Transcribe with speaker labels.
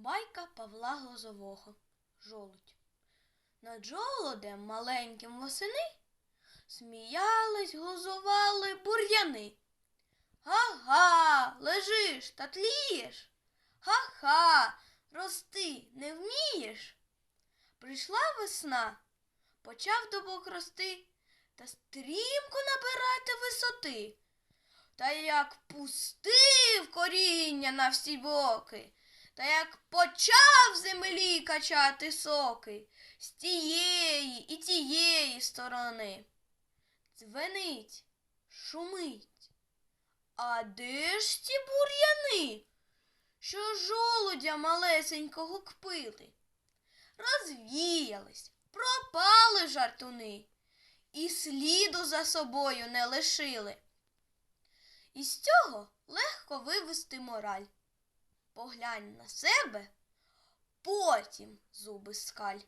Speaker 1: Байка Павла Глазового. Жолудь. Над жолодем маленьким восени сміялись, глузували бур'яни. Га-га, лежиш та тлієш. Ха-ха, рости не вмієш. Прийшла весна, почав дубок рости та стрімко набирати висоти. Та як пустив коріння на всі боки, та як почав землі качати соки з тієї і тієї сторони. Дзвенить, шумить. А де ж ті бур'яни, що жолудя малесенького кпили? Розвіялись, пропали жартуни і сліду за собою не лишили. Із цього легко вивести мораль. Поглянь на себе, потім зуби скаль.